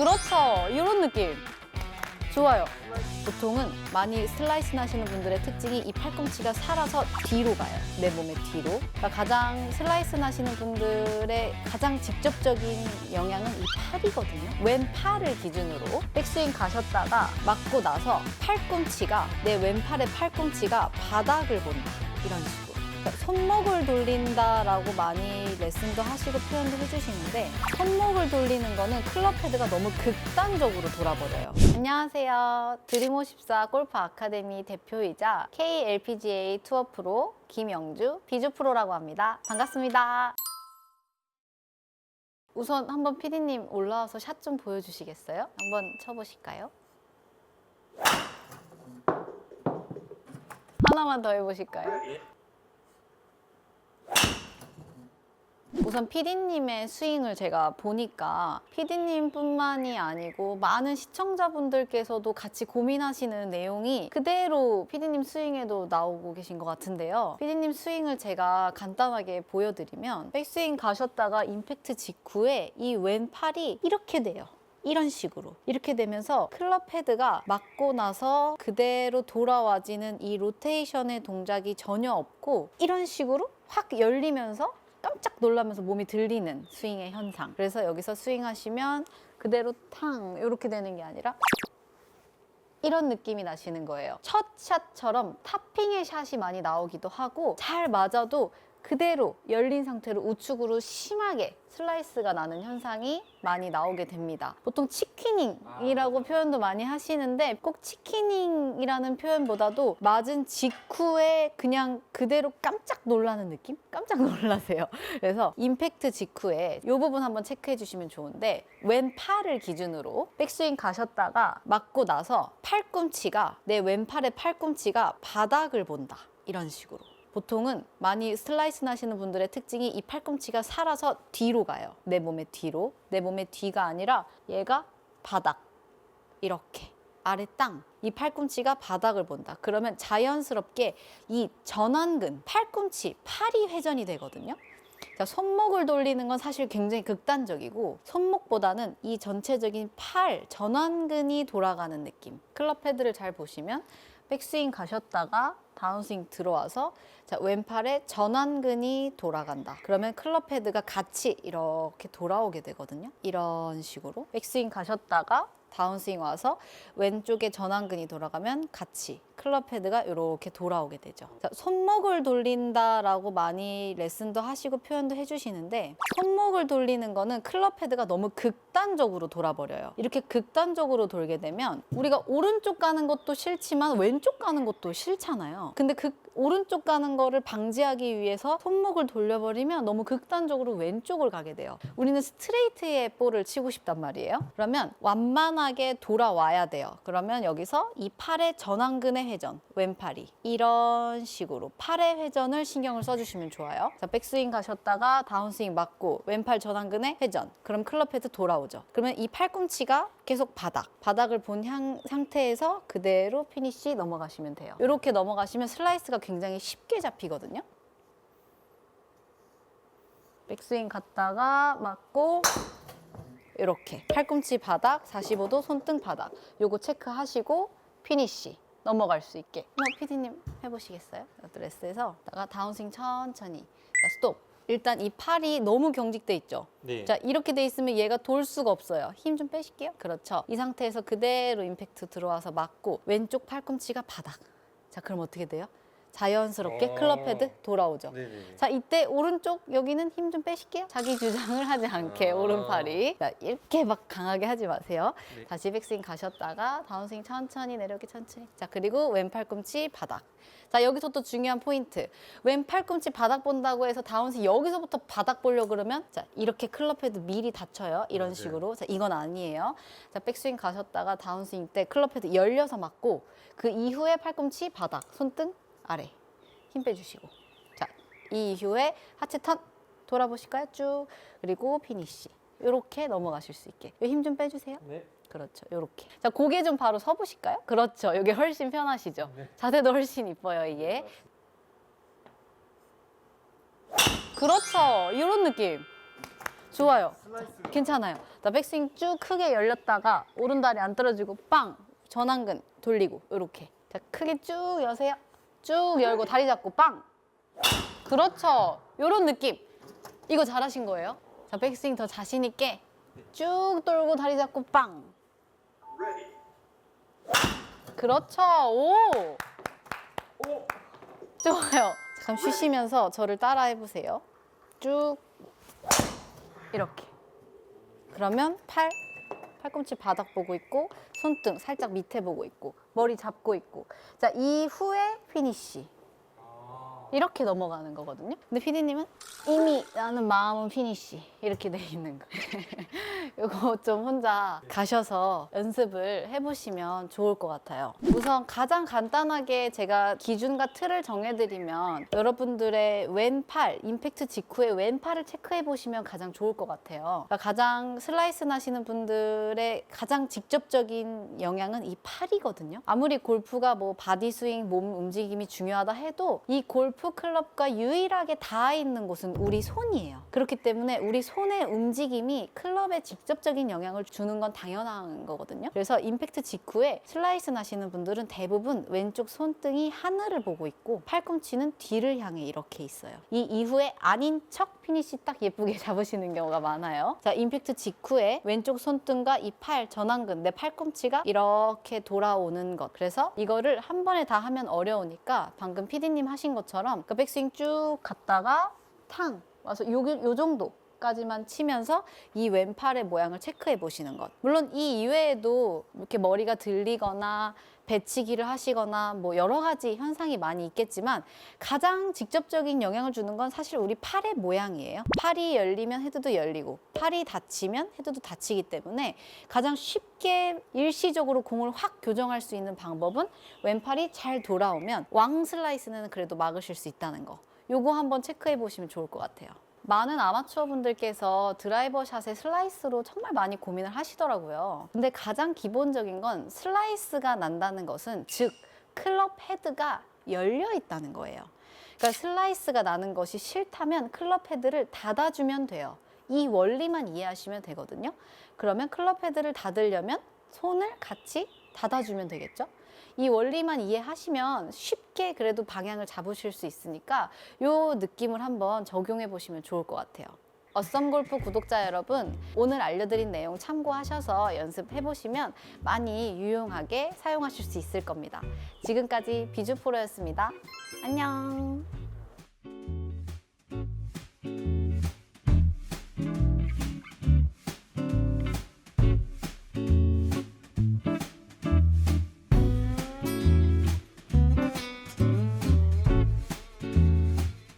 그렇죠. 이런 느낌. 좋아요. 보통은 많이 슬라이스 나시는 분들의 특징이 이 팔꿈치가 살아서 뒤로 가요. 내 몸의 뒤로. 그러니까 가장 슬라이스 나시는 분들의 가장 직접적인 영향은 이 팔이거든요. 왼팔을 기준으로 백스윙 가셨다가 맞고 나서 팔꿈치가 내 왼팔의 팔꿈치가 바닥을 본다. 이런 식으로. 손목을 돌린다라고 많이 레슨도 하시고 표현도 해주시는데 손목을 돌리는 거는 클럽 헤드가 너무 극단적으로 돌아버려요. 안녕하세요. 드림54 골프 아카데미 대표이자 KLPGA 투어 프로 김영주 비주 프로라고 합니다. 반갑습니다. 우선 한번 피디님 올라와서 샷 좀 보여주시겠어요? 한번 쳐보실까요? 하나만 더 해보실까요? 우선 PD님의 스윙을 제가 보니까 PD님뿐만이 아니고 많은 시청자분들께서도 같이 고민하시는 내용이 그대로 PD님 스윙에도 나오고 계신 것 같은데요. PD님 스윙을 제가 간단하게 보여드리면 백스윙 가셨다가 임팩트 직후에 이 왼팔이 이렇게 돼요. 이런 식으로 이렇게 되면서 클럽 헤드가 맞고 나서 그대로 돌아와지는 이 로테이션의 동작이 전혀 없고 이런 식으로 확 열리면서 깜짝 놀라면서 몸이 들리는 스윙의 현상. 그래서 여기서 스윙하시면 그대로 탕 이렇게 되는 게 아니라 이런 느낌이 나시는 거예요. 첫 샷처럼 타핑의 샷이 많이 나오기도 하고 잘 맞아도 그대로 열린 상태로 우측으로 심하게 슬라이스가 나는 현상이 많이 나오게 됩니다. 보통 치키닝이라고 표현도 많이 하시는데 꼭 치키닝이라는 표현보다도 맞은 직후에 그냥 그대로 깜짝 놀라는 느낌? 깜짝 놀라세요. 그래서 임팩트 직후에 이 부분 한번 체크해 주시면 좋은데 왼팔을 기준으로 백스윙 가셨다가 맞고 나서 팔꿈치가 내 왼팔의 팔꿈치가 바닥을 본다. 이런 식으로. 보통은 많이 슬라이스 나시는 분들의 특징이 이 팔꿈치가 살아서 뒤로 가요. 내 몸의 뒤로. 내 몸의 뒤가 아니라 얘가 바닥. 이렇게. 아래 땅. 이 팔꿈치가 바닥을 본다. 그러면 자연스럽게 이 전완근, 팔꿈치, 팔이 회전이 되거든요. 자, 손목을 돌리는 건 사실 굉장히 극단적이고 손목보다는 이 전체적인 팔, 전완근이 돌아가는 느낌. 클럽 헤드를 잘 보시면 백스윙 가셨다가 다운스윙 들어와서 자, 왼팔에 전완근이 돌아간다. 그러면 클럽 헤드가 같이 이렇게 돌아오게 되거든요. 이런 식으로 백스윙 가셨다가 다운스윙 와서 왼쪽에 전완근이 돌아가면 같이 클럽 헤드가 이렇게 돌아오게 되죠. 자, 손목을 돌린다라고 많이 레슨도 하시고 표현도 해주시는데 손목을 돌리는 거는 클럽 헤드가 너무 극단적으로 돌아버려요. 이렇게 극단적으로 돌게 되면 우리가 오른쪽 가는 것도 싫지만 왼쪽 가는 것도 싫잖아요. 근데 그 오른쪽 가는 거를 방지하기 위해서 손목을 돌려버리면 너무 극단적으로 왼쪽을 가게 돼요. 우리는 스트레이트의 볼을 치고 싶단 말이에요. 그러면 완만 하게 돌아와야 돼요. 그러면 여기서 이 팔의 전완근의 회전, 왼팔이 이런 식으로 팔의 회전을 신경을 써주시면 좋아요. 자, 백스윙 가셨다가 다운스윙 맞고 왼팔 전완근의 회전. 그럼 클럽 헤드 돌아오죠. 그러면 이 팔꿈치가 계속 바닥, 바닥을 본 향, 상태에서 그대로 피니시 넘어가시면 돼요. 이렇게 넘어가시면 슬라이스가 굉장히 쉽게 잡히거든요. 백스윙 갔다가 맞고 이렇게 팔꿈치 바닥, 45도 손등 바닥. 요거 체크하시고 피니시 넘어갈 수 있게. 한번 피디님 해보시겠어요? 드레스에서 다가 다운스윙 천천히. 자, 스톱. 일단 이 팔이 너무 경직돼 있죠. 네. 자 이렇게 돼 있으면 얘가 돌 수가 없어요. 힘 좀 빼실게요. 그렇죠. 이 상태에서 그대로 임팩트 들어와서 맞고 왼쪽 팔꿈치가 바닥. 자 그럼 어떻게 돼요? 자연스럽게 어. 클럽 헤드 돌아오죠. 네네. 자 이때 오른쪽 여기는 힘 좀 빼실게요. 자기 주장을 하지 않게 아. 오른팔이 자, 이렇게 막 강하게 하지 마세요. 네. 다시 백스윙 가셨다가 다운스윙 천천히 내려오게 천천히. 자 그리고 왼 팔꿈치 바닥. 자 여기서 또 중요한 포인트. 왼 팔꿈치 바닥 본다고 해서 다운스윙 여기서부터 바닥 보려 그러면 자 이렇게 클럽 헤드 미리 닫혀요. 이런 맞아요. 식으로. 자 이건 아니에요. 자 백스윙 가셨다가 다운스윙 때 클럽 헤드 열려서 맞고 그 이후에 팔꿈치 바닥 손등 아래. 힘 빼주시고. 자 이 이후에 하체 턴 돌아보실까요? 쭉. 그리고 피니시 이렇게 넘어가실 수 있게. 힘 좀 빼주세요. 네. 그렇죠. 이렇게. 자 고개 좀 바로 서 보실까요? 그렇죠. 이게 훨씬 편하시죠? 네. 자세도 훨씬 이뻐요 이게. 그렇죠. 이런 느낌. 좋아요. 괜찮아요. 나 백스윙 쭉 크게 열렸다가 오른 다리 안 떨어지고 빵! 전완근 돌리고 이렇게. 자 크게 쭉 여세요. 쭉 열고 다리 잡고 빵. 그렇죠. 요런 느낌. 이거 잘하신 거예요. 자 백스윙 더 자신 있게 쭉 돌고 다리 잡고 빵. 그렇죠. 오. 좋아요. 잠깐 쉬시면서 저를 따라 해보세요. 쭉 이렇게. 그러면 팔, 팔꿈치 바닥 보고 있고 손등 살짝 밑에 보고 있고 머리 잡고 있고. 자 이후에 피니쉬 이렇게 넘어가는 거거든요. 근데 피디님은 이미 나는 마음은 피니쉬 이렇게 돼 있는 거예요. 이거 좀 혼자 가셔서 연습을 해보시면 좋을 것 같아요. 우선 가장 간단하게 제가 기준과 틀을 정해드리면 여러분들의 왼팔, 임팩트 직후에 왼팔을 체크해 보시면 가장 좋을 것 같아요. 그러니까 가장 슬라이스 나시는 분들의 가장 직접적인 영향은 이 팔이거든요. 아무리 골프가 뭐 바디 스윙, 몸 움직임이 중요하다 해도 이 골프 클럽과 유일하게 닿아 있는 곳은 우리 손이에요. 그렇기 때문에 우리 손의 움직임이 클럽에 직접적인 영향을 주는 건 당연한 거거든요. 그래서 임팩트 직후에 슬라이스 나시는 분들은 대부분 왼쪽 손등이 하늘을 보고 있고 팔꿈치는 뒤를 향해 이렇게 있어요. 이 이후에 아닌 척 피니시 딱 예쁘게 잡으시는 경우가 많아요. 자, 임팩트 직후에 왼쪽 손등과 이 팔 전완근, 내 팔꿈치가 이렇게 돌아오는 것. 그래서 이거를 한 번에 다 하면 어려우니까 방금 피디님 하신 것처럼 그 백스윙 쭉 갔다가 탕! 와서 요, 요 정도. 까지만 치면서 이 왼팔의 모양을 체크해 보시는 것. 물론 이 이외에도 이렇게 머리가 들리거나 배치기를 하시거나 뭐 여러 가지 현상이 많이 있겠지만 가장 직접적인 영향을 주는 건 사실 우리 팔의 모양이에요. 팔이 열리면 헤드도 열리고 팔이 닫히면 헤드도 닫히기 때문에 가장 쉽게 일시적으로 공을 확 교정할 수 있는 방법은 왼팔이 잘 돌아오면 왕 슬라이스는 그래도 막으실 수 있다는 거. 요거 한번 체크해 보시면 좋을 것 같아요. 많은 아마추어 분들께서 드라이버 샷의 슬라이스로 정말 많이 고민을 하시더라고요. 근데 가장 기본적인 건 슬라이스가 난다는 것은 즉 클럽 헤드가 열려 있다는 거예요. 그러니까 슬라이스가 나는 것이 싫다면 클럽 헤드를 닫아주면 돼요. 이 원리만 이해하시면 되거든요. 그러면 클럽 헤드를 닫으려면 손을 같이 닫아주면 되겠죠. 이 원리만 이해하시면 쉽게 그래도 방향을 잡으실 수 있으니까 요 느낌을 한번 적용해 보시면 좋을 것 같아요. 어썸 골프 구독자 여러분, 오늘 알려드린 내용 참고하셔서 연습해 보시면 많이 유용하게 사용하실 수 있을 겁니다. 지금까지 비주 프로였습니다. 안녕.